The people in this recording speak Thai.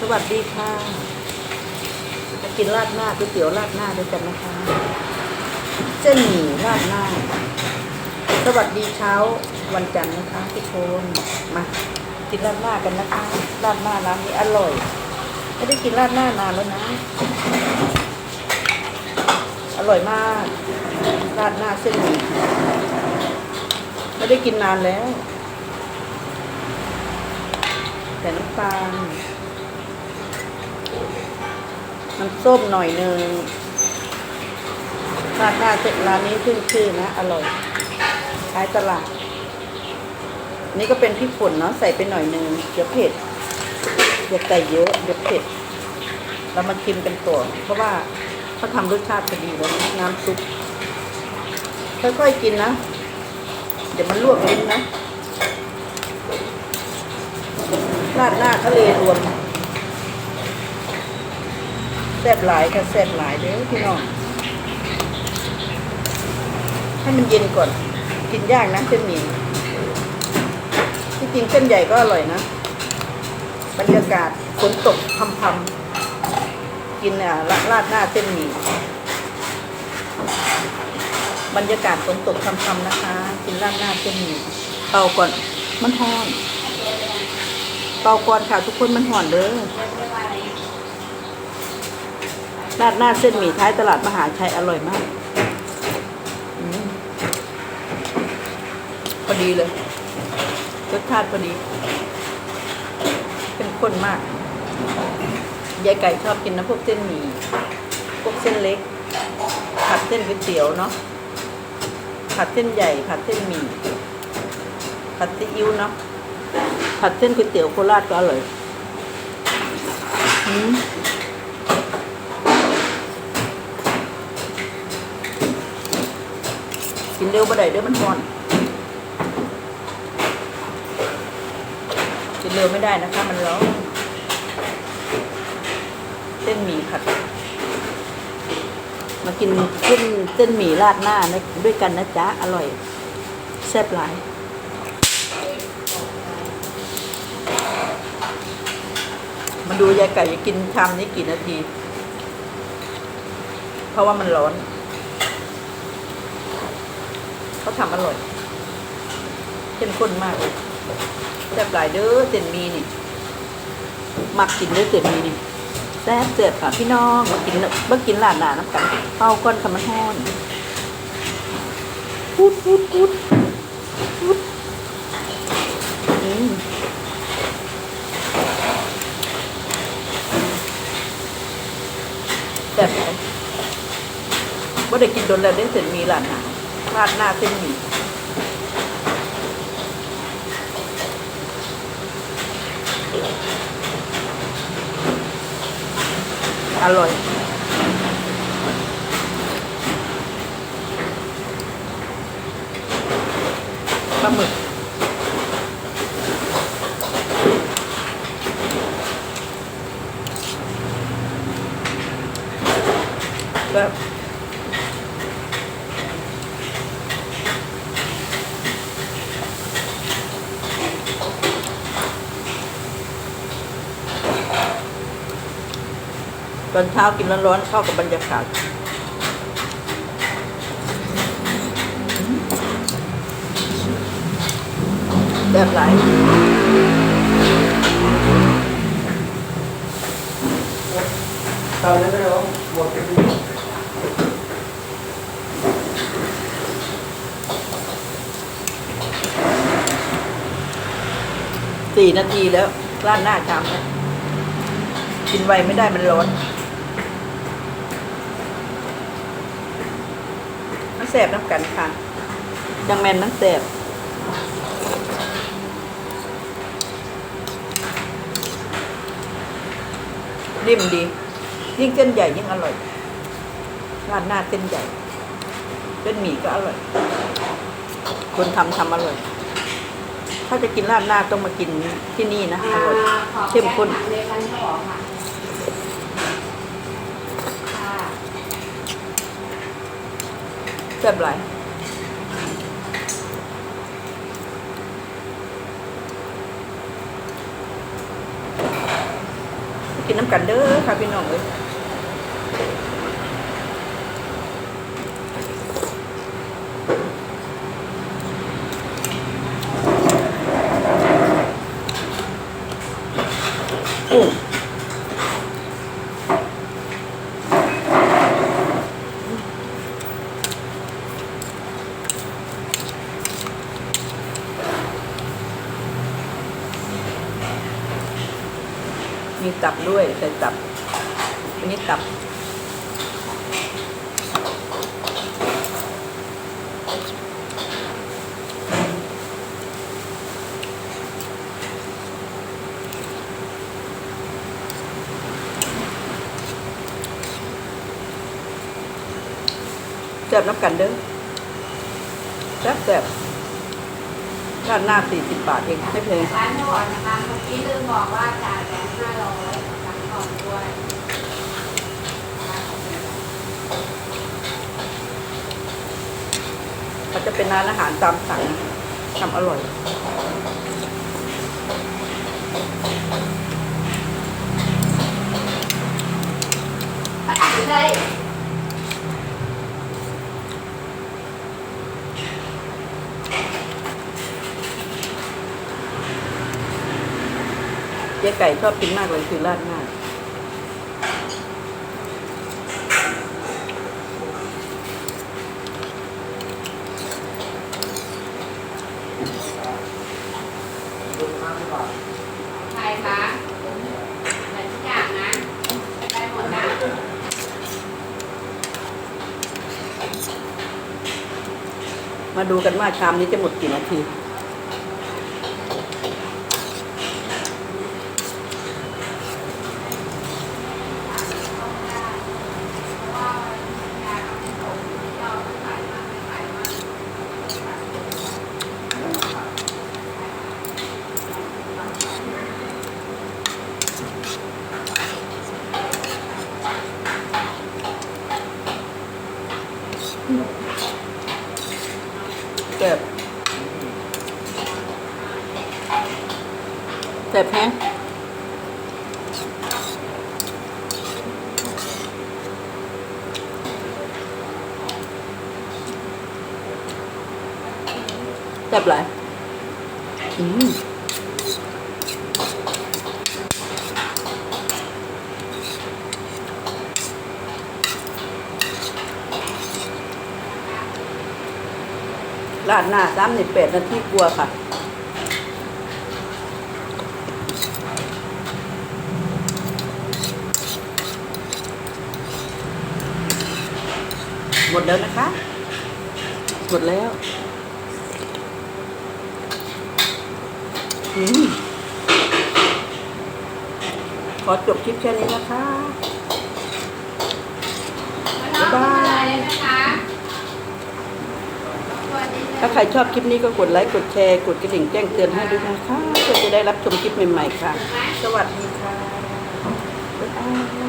สวัสดีค่ะมากินราดหน้าก๋วยเตี๋ยวราดหน้าด้วยกันนะคะเส้นหมี่ราดหน้า สวัสดีเช้าวันจันทร์นะคะทุกคนมากินราดหน้ากันนะคะราดหน้าร้านนี้อร่อยไม่ได้กินราดหน้านานแล้วนะ อร่อยมากราดหน้าเส้นหมี่ไม่ได้กินนานแล้ว แต่น้ำตาล น้ำส้มหน่อยหนึ่งราดหน้าเสร็จร้านนี้ขึ้นชื่อนะ อร่อยขายตลาด นี่ก็เป็นพริกป่นเนาะใส่ไปหน่อยหนึ่งเดี๋ยวเผ็ดอย่าใส่เยอะเดี๋ยวเผ็ด เรามาชิมกันก่อนเพราะว่าเขาทำรสชาติพอดีแล้วน้ำซุปค่อยๆกินนะ เดี๋ยวมันลวกลิ้นนะราดหน้าทะเลรวม ซ่บหลายค่ะแซ่บหลายเด้อพี่น้องให้มันเย็นก่อน กินยากนะเส้นหมี่ที่จริงเส้นใหญ่ก็อร่อยนะ บรรยากาศฝนตกพรำๆกินอะราราดหน้าเส้นหมี่บรรยากาศฝนตกพรำๆนะคะ กินราดหน้าเส้นหมี่เป่าก่อนมันฮ้อนเป่าก่อนค่ะทุกคนมันห่อนเด้อ ราดหน้าเส้นหมี่ท้ายตลาดมหาชัยอร่อยมากอพอดีเลยรสชาติพอดี เป็นข้นมากยายไก่ชอบกินนะพวกเส้นหมี่พวกเส้นเล็ก ผัดเส้นก๋วยเตี๋ยวเนาะผัดเส้นใหญ่ผัดเส้นหมี่ผัดซีอิ๊วเนาะผัดเส้นก๋วยเตี๋ยวโคราชก็อร่อยอืม กินเร็วบ่ได้เด้อมันร้อน กินเร็วไม่ได้นะคะ มันร้อนเส้นหมี่ผัดมากินเส้นเส้นหมี่ราดหน้านะด้วยกันนะจ๊ะ อร่อยแซ่บหลายมาดูยายไก่จะกินชามนี้กี่นาที เพราะว่ามันร้อน เขาทำอร่อยเข้มข้นมากเลยแซ่บหลายเด้อเส้นมีนี่มักกินเด้อเส้นมีนี่แซ่บเจ็บค่ะพี่น้องมากินมากินหลานหนาน้ำกันเป้าก้อนกับมันห้อนพูดพูดพูดพูดแซ่ว่าได้กินโดนแล้วได้เส้นมีร้านอาหา ราดหน้าเส้นหมี่อร่อยปลาหมึกแบบ ตอนเช้ากินร้อนๆเข้ากับบรรยากาศแบบไหลายตอนนั้นไม่ร้องหมดไปสี่นาทีแล้วร้าดหน้าชามกินไวไม่ได้มันร้อน มันแสบน้ำกันค่ะจังแมนมันแสบริ่มดี ยิ่งเส้นใหญ่ยิ่งอร่อยราดหน้าเส้นใหญ่เส้นหมี่ก็อร่อย คนทำทำอร่อย ถ้าจะกินราดหน้าต้องมากินที่นี่นะอร่อยเข้มข้น ในพันขอค่ะค่ะ แซ่บหลกินน้ำกันเด้อค่ะพี่น้องเลย มีตับด้วยใส่ตับ อันนี้ตับ แซ่บน้ำกันเด้อแซ่บแซ่บ ร้านหน้าสี่สิบบาทเองไม่แพงร้านก่อนนะคะเมื่อกี้ลืมบอกว่าจ่ายแบงค์ห้าร้อยร้านก่อนด้วยเขาจะเป็นร้านอาหารตามสั่งทำอร่อยใช่ เจ๊ไก่ชอบกินมากเลยคือราดหน้าใครคะแต่ทุกอย่างนะได้หมดนะมาดูกันว่าชามนี้จะหมดกี่นาที ซ่บหลายอืมราดหน้าซ้ำในแปดนาทีกลัวค่ะ หมดแล้วนะคะ หมดแล้ว อืม ขอจบคลิปแค่นี้นะคะบ๊ายบายได้ไหมคะสวัสดีถ้าใครชอบคลิปนี้ก็กดไลค์ กดแชร์ กดกระดิ่งแจ้งเตือนให้ด้วยนะคะเพื่อจะได้รับชมคลิปใหม่ๆค่ะ สวัสดีค่ะบ๊ายบาย